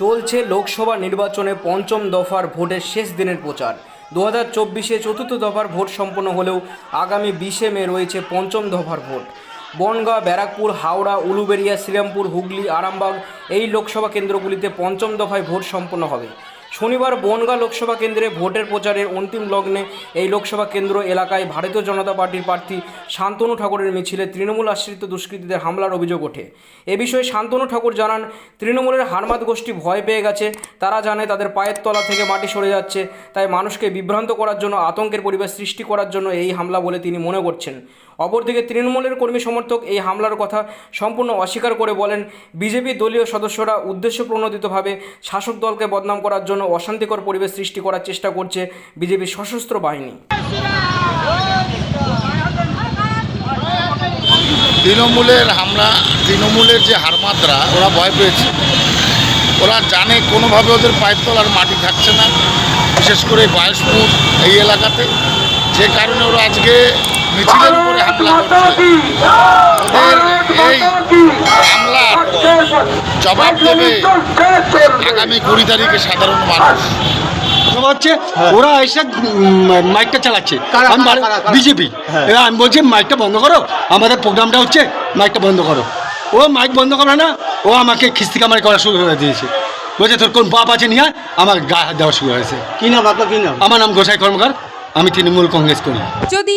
চলছে লোকসভা নির্বাচনে পঞ্চম দফার ভোটের শেষ দিনের প্রচার। দু হাজার চব্বিশে চতুর্থ দফার ভোট সম্পন্ন হলেও আগামী বিশে মে রয়েছে পঞ্চম দফার ভোট। বনগাঁ, ব্যারাকপুর, হাওড়া, উলুবেড়িয়া, শ্রীরামপুর, হুগলি, আরামবাগ এই লোকসভা কেন্দ্রগুলিতে পঞ্চম দফায় ভোট সম্পন্ন হবে। শনিবার বনগাঁ লোকসভা কেন্দ্রে ভোটের প্রচারের অন্তিম লগ্নে এই লোকসভা কেন্দ্র এলাকায় ভারতীয় জনতা পার্টির প্রার্থী শান্তনু ঠাকুরের মিছিলে তৃণমূল আশ্রিত দুষ্কৃতীদের হামলার অভিযোগ ওঠে। এ বিষয়ে শান্তনু ঠাকুর জানান, তৃণমূলের হারমাত গোষ্ঠী ভয় পেয়ে গেছে। তারা জানে তাদের পায়ের তলা থেকে মাটি সরে যাচ্ছে। তাই মানুষকে বিভ্রান্ত করার জন্য, আতঙ্কের পরিবেশ সৃষ্টি করার জন্য এই হামলা বলে তিনি মনে করছেন। অপরদিকে তৃণমূলের কর্মী সমর্থক এই হামলার কথা সম্পূর্ণ অস্বীকার করে বলেন, বিজেপি দলীয় সদস্যরা উদ্দেশ্যপ্রণোদিতভাবে শাসক দলকে বদনাম করার জন্য অশান্তিকর পরিবেশ সৃষ্টি করার চেষ্টা করছে বিজেপির সশস্ত্র বাহিনী। তৃণমূলের হামলা, তৃণমূলের যে হারমাত্রা ওরা ভয় পেয়েছে। ওরা জানে কোনোভাবে ওদের পায়ের আর মাটি থাকছে না, বিশেষ করে বায়সপুর এই এলাকাতে। যে কারণে ওরা আজকে মিছিলের উপরে হামলা করছে। জবাব দেবে আগামী কুড়ি তারিখে সাধারণ মানুষ। হচ্ছে ওরা এসে মাইকটা চালাচ্ছে। আমি? বিজেপি। হ্যাঁ। এবার আমি বলছি মাইকটা বন্ধ করো। আমাদের প্রোগ্রামটা হচ্ছে মাইকটা বন্ধ করো। ও মাইক বন্ধ করে না ও আমাকে খিস্তি কামারি করা শুরু করে দিয়েছে। বলছে তোর কোন বাপ আছে নিয়ে আমার গা হাত দেওয়া শুরু হয়েছে। কি নাম আপনার কি নাম? আমার নাম গোসাই কর্মকার আমি তৃণমূল কংগ্রেস করি। যদি